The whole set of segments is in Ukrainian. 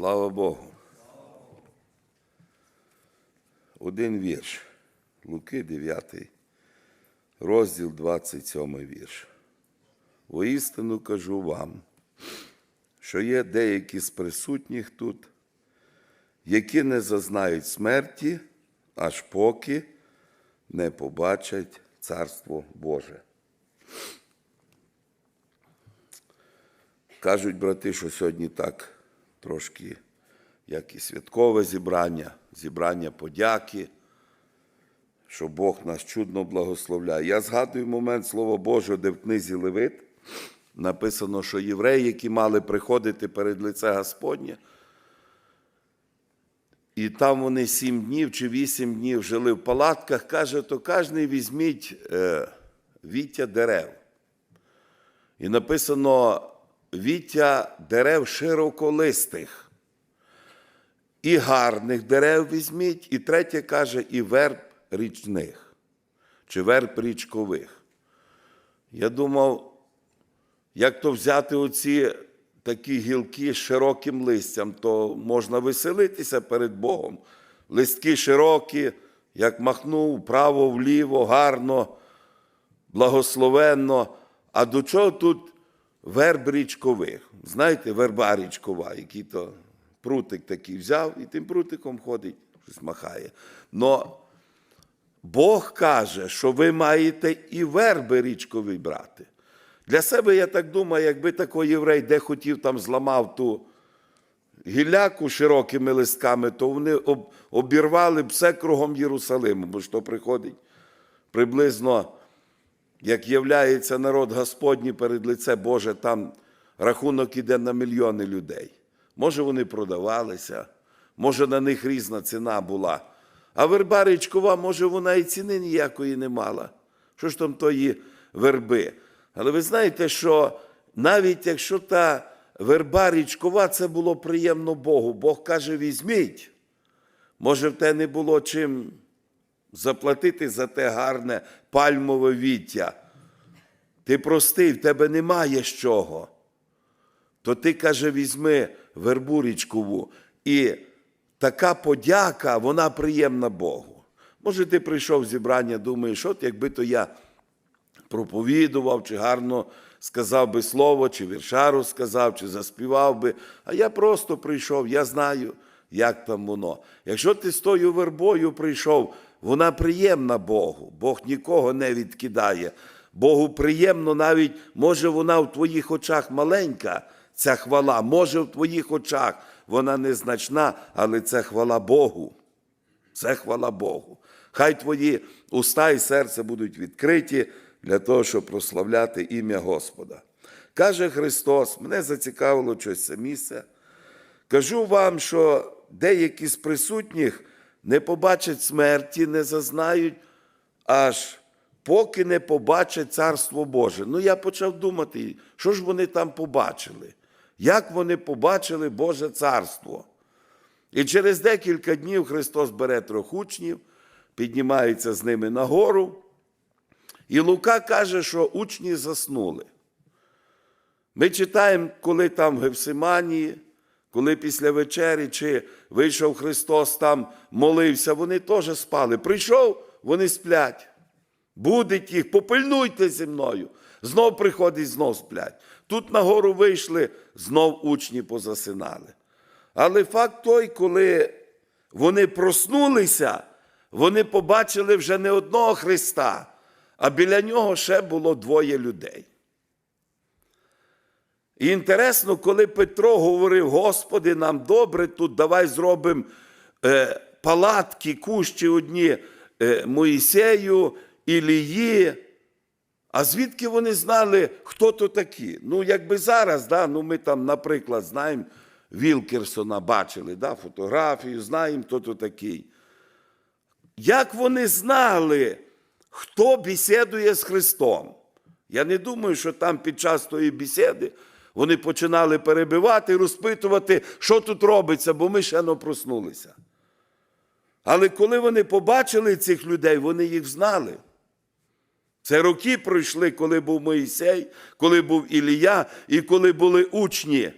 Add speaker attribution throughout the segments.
Speaker 1: Слава Богу. Один вірш. Луки 9, розділ 27 вірш. Воістину кажу вам, що є деякі з присутніх тут, які не зазнають смерті, аж поки не побачать Царство Боже. Кажуть брати, що сьогодні так трошки, як і святкове зібрання, зібрання подяки, що Бог нас чудно благословляє. Я згадую момент Слова Божого, де в книзі Левит написано, що євреї, які мали приходити перед лице Господнє, і там вони сім днів чи вісім днів жили в палатках, каже, то кожен візьміть е, віття дерев. І написано віття дерев широколистих. І гарних дерев візьміть, і третє каже, і верб річних, чи верб річкових. Я думав, як то взяти оці такі гілки з широким листям, то можна веселитися перед Богом. Листки широкі, як махнув вправо, вліво, гарно, благословенно. А до чого тут верб річкових? Знаєте, верба річкова, який то прутик такий взяв і тим прутиком ходить, щось махає. Но Бог каже, що ви маєте і верби річкові брати. Для себе, я так думаю, якби такий єврей, де хотів там зламав ту гілляку широкими листками, то вони об- обірвали б все кругом Єрусалиму, бо то приходить приблизно, як являється народ Господній перед лице Боже, там рахунок іде на мільйони людей. Може, вони продавалися, може, на них різна ціна була. А верба річкова, може, вона і ціни ніякої не мала. Що ж там тої верби? Але ви знаєте, що навіть якщо та верба річкова, це було приємно Богу. Бог каже: візьміть. Може, в те не було чим заплатити за те гарне пальмове віття. Ти простий, в тебе немає з чого. То ти, каже, візьми вербу річкову. І така подяка, вона приємна Богу. Може, ти прийшов в зібрання, думаєш, от якби то я проповідував, чи гарно сказав би слово, чи віршару сказав, чи заспівав би. А я просто прийшов, я знаю, як там воно. Якщо ти з тою вербою прийшов, вона приємна Богу. Бог нікого не відкидає. Богу приємно навіть, може, вона в твоїх очах маленька, ця хвала, може, в твоїх очах вона незначна, але це хвала Богу. Це хвала Богу. Хай твої уста і серце будуть відкриті для того, щоб прославляти ім'я Господа. Каже Христос, мене зацікавило щось це місце. Кажу вам, що деякі з присутніх не побачать смерті, не зазнають, аж поки не побачать Царство Боже. Ну, я почав думати, що ж вони там побачили? Як вони побачили Боже Царство? І через декілька днів Христос бере трьох учнів, піднімається з ними нагору. І Лука каже, що учні заснули. Ми читаємо, коли там в Гевсиманії, коли після вечері, чи вийшов Христос там молився, вони теж спали. Прийшов, вони сплять. Будить їх, попильнуйте зі мною. Знов приходить, знов сплять. Тут нагору вийшли, знов учні позасинали. Але факт той, коли вони проснулися, вони побачили вже не одного Христа, а біля нього ще було двоє людей. І інтересно, коли Петро говорив: Господи, нам добре тут, давай зробимо е, палатки, кущі одні е, Моїсею, Ілії. А звідки вони знали, хто то такі? Ну, якби зараз, да, ну ми там, наприклад, знаємо Вілкерсона бачили, да, фотографію, знаємо, хто то такий. Як вони знали, хто бесідує з Христом? Я не думаю, що там під час тої бесіди вони починали перебивати, розпитувати, що тут робиться, бо ми ще не проснулися. Але коли вони побачили цих людей, вони їх знали. Це роки пройшли, коли був Моїсей, коли був Ілія і коли були учні.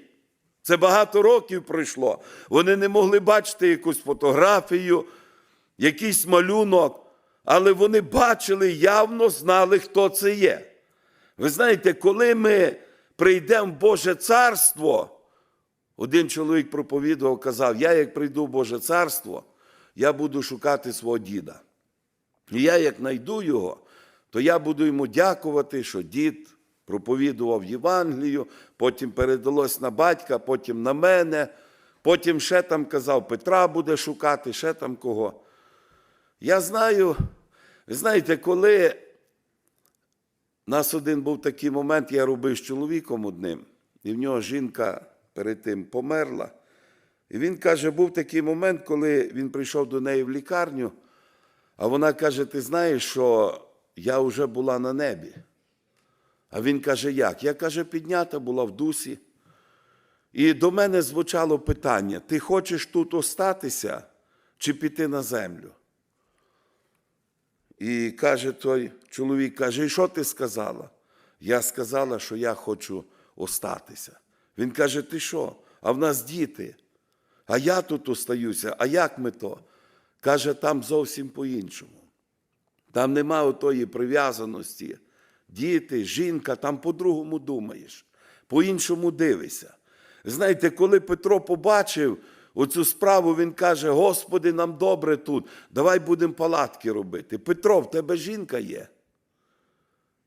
Speaker 1: Це багато років пройшло. Вони не могли бачити якусь фотографію, якийсь малюнок, але вони бачили, явно знали, хто це є. Ви знаєте, коли ми прийдемо в Боже Царство, один чоловік проповідував, казав: Я, як прийду в Боже Царство, я буду шукати свого діда. І я, як знайду його, то я буду йому дякувати, що дід проповідував Євангелію, потім передалось на батька, потім на мене, потім ще там казав, Петра буде шукати, ще там кого. Я знаю, ви знаєте, коли нас один був такий момент, я робив з чоловіком одним, і в нього жінка перед тим померла. І він каже, був такий момент, коли він прийшов до неї в лікарню, а вона каже: Ти знаєш, що я вже була на небі. А він каже, як? Я каже, піднята була в дусі. І до мене звучало питання: ти хочеш тут остатися чи піти на землю? І каже той чоловік, каже, і що ти сказала? Я сказала, що я хочу остатися. Він каже, ти що? А в нас діти. А я тут остаюся, а як ми то? Каже, там зовсім по-іншому. Там нема отої прив'язаності. Діти, жінка, там по-другому думаєш, по-іншому дивишся. Знаєте, коли Петро побачив оцю справу, він каже: Господи, нам добре тут, давай будемо палатки робити. Петро, в тебе жінка є.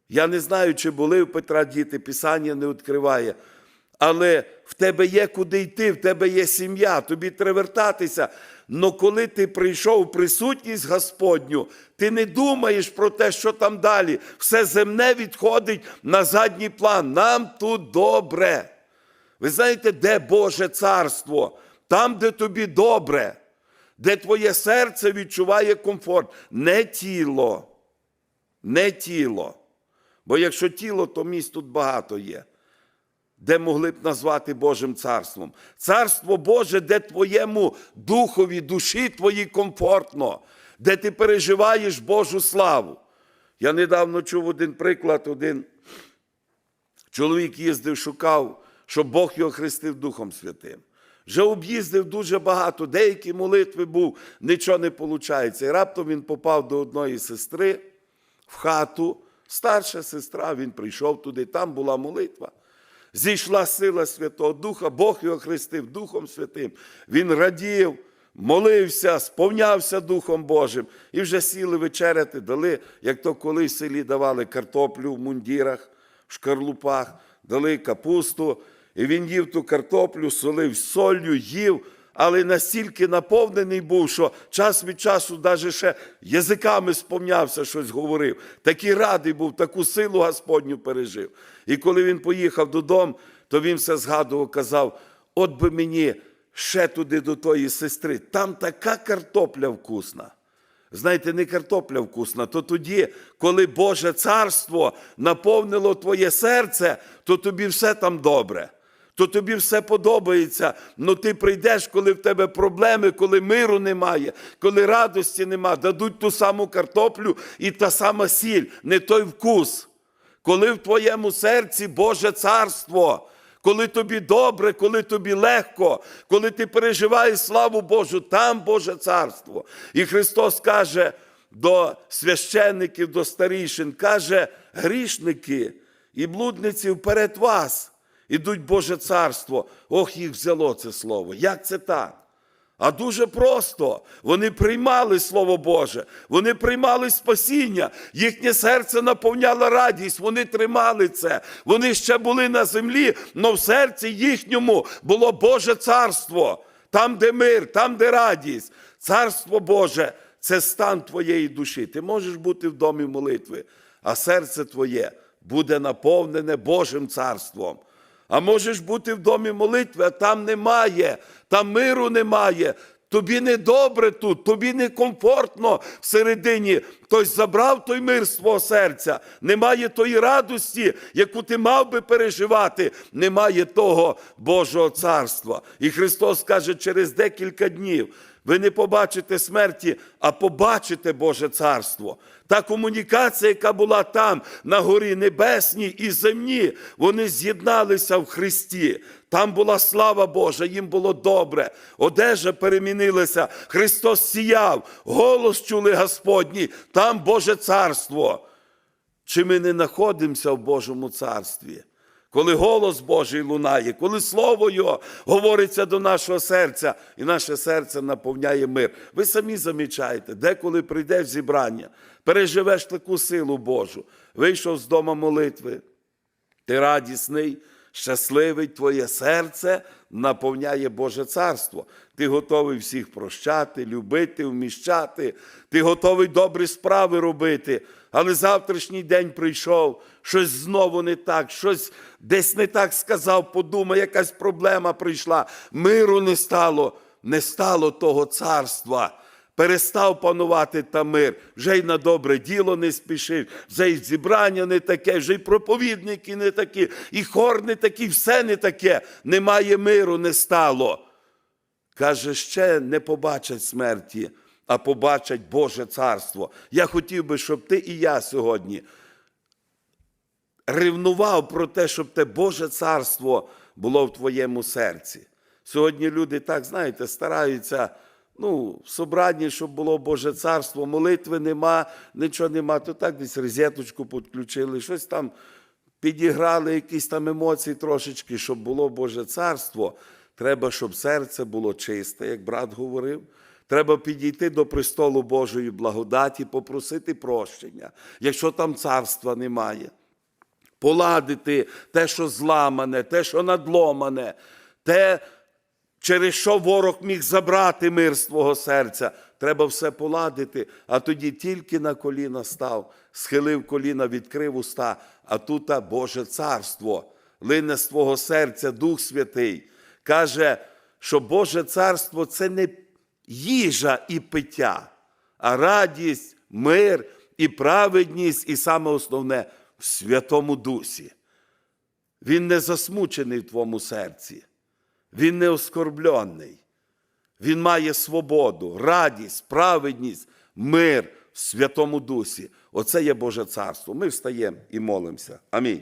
Speaker 1: Я не знаю, чи були в Петра діти, Писання не відкриває. Але в тебе є куди йти, в тебе є сім'я, тобі треба вертатися. Но коли ти прийшов у присутність Господню, ти не думаєш про те, що там далі. Все земне відходить на задній план. Нам тут добре. Ви знаєте, де Боже царство? Там, де тобі добре, де твоє серце відчуває комфорт, не тіло. Не тіло. Бо якщо тіло, то місць тут багато є де могли б назвати Божим царством. Царство Боже, де твоєму духові, душі твоїй комфортно, де ти переживаєш Божу славу. Я недавно чув один приклад, один чоловік їздив, шукав, щоб Бог його хрестив Духом Святим. Вже об'їздив дуже багато, деякі молитви був, нічого не виходить. І раптом він попав до одної сестри в хату. Старша сестра, він прийшов туди, там була молитва. Зійшла сила Святого Духа, Бог його хрестив Духом Святим. Він радів, молився, сповнявся Духом Божим. І вже сіли вечеряти, дали, як то колись в селі давали картоплю в мундірах, в шкарлупах, дали капусту. І він їв ту картоплю, солив солью, їв, але настільки наповнений був, що час від часу навіть ще язиками сповнявся, щось говорив. Такий радий був, таку силу Господню пережив. І коли він поїхав додому, то він все згадував, казав: от би мені ще туди до тої сестри, там така картопля вкусна. Знаєте, не картопля вкусна, то тоді, коли Боже царство наповнило твоє серце, то тобі все там добре. То тобі все подобається, але ти прийдеш, коли в тебе проблеми, коли миру немає, коли радості нема, дадуть ту саму картоплю і та сама сіль, не той вкус. Коли в твоєму серці Боже царство, коли тобі добре, коли тобі легко, коли ти переживаєш славу Божу, там Боже царство. І Христос каже до священників, до старішин, каже, грішники і блудниці вперед вас ідуть Боже царство. Ох, їх взяло це слово. Як це так? А дуже просто. Вони приймали Слово Боже, вони приймали спасіння, їхнє серце наповняло радість, вони тримали це. Вони ще були на землі, але в серці їхньому було Боже царство. Там, де мир, там, де радість. Царство Боже це стан твоєї душі. Ти можеш бути в домі молитви, а серце твоє буде наповнене Божим царством. А можеш бути в домі молитви, а там немає, там миру немає. Тобі не добре тут, тобі не комфортно всередині. Хтось забрав той мир з твого серця. Немає тої радості, яку ти мав би переживати. Немає того Божого царства. І Христос каже, через декілька днів ви не побачите смерті, а побачите Боже царство. Та комунікація, яка була там, на горі небесній і земній, вони з'єдналися в Христі. Там була слава Божа, їм було добре, одежа перемінилася, Христос сіяв, голос чули Господній, там Боже царство. Чи ми не знаходимося в Божому царстві? Коли голос Божий лунає, коли Слово Його говориться до нашого серця, і наше серце наповняє мир. Ви самі замічаєте, деколи прийдеш в зібрання, переживеш таку силу Божу, вийшов з дома молитви, ти радісний, щасливий, твоє серце наповняє Боже царство. Ти готовий всіх прощати, любити, вміщати, ти готовий добрі справи робити. Але завтрашній день прийшов, щось знову не так, щось десь не так сказав, подумав, якась проблема прийшла, миру не стало, не стало того царства. Перестав панувати та мир, вже й на добре діло не спішив, вже й зібрання не таке, вже й проповідники не такі, і хор не такий, все не таке. Немає миру, не стало. Каже, ще не побачать смерті, а побачать Боже царство. Я хотів би, щоб ти і я сьогодні ревнував про те, щоб те Боже царство було в твоєму серці. Сьогодні люди так, знаєте, стараються. Ну, в собранні, щоб було Боже царство, молитви нема, нічого нема, то так десь розеточку підключили, щось там підіграли, якісь там емоції трошечки, щоб було Боже царство. Треба, щоб серце було чисте, як брат говорив. Треба підійти до престолу Божої благодаті, попросити прощення, якщо там царства немає поладити те, що зламане, те, що надломане, те, через що ворог міг забрати мир з твого серця. Треба все поладити, а тоді тільки на коліна став, схилив коліна, відкрив уста, а тут Боже царство, лине з твого серця Дух Святий. Каже, що Боже царство це не їжа і пиття, а радість, мир і праведність, і саме основне в Святому Дусі. Він не засмучений в твоєму серці, він не оскорблений. Він має свободу, радість, праведність, мир в Святому Дусі. Оце є Боже Царство. Ми встаємо і молимося. Амінь.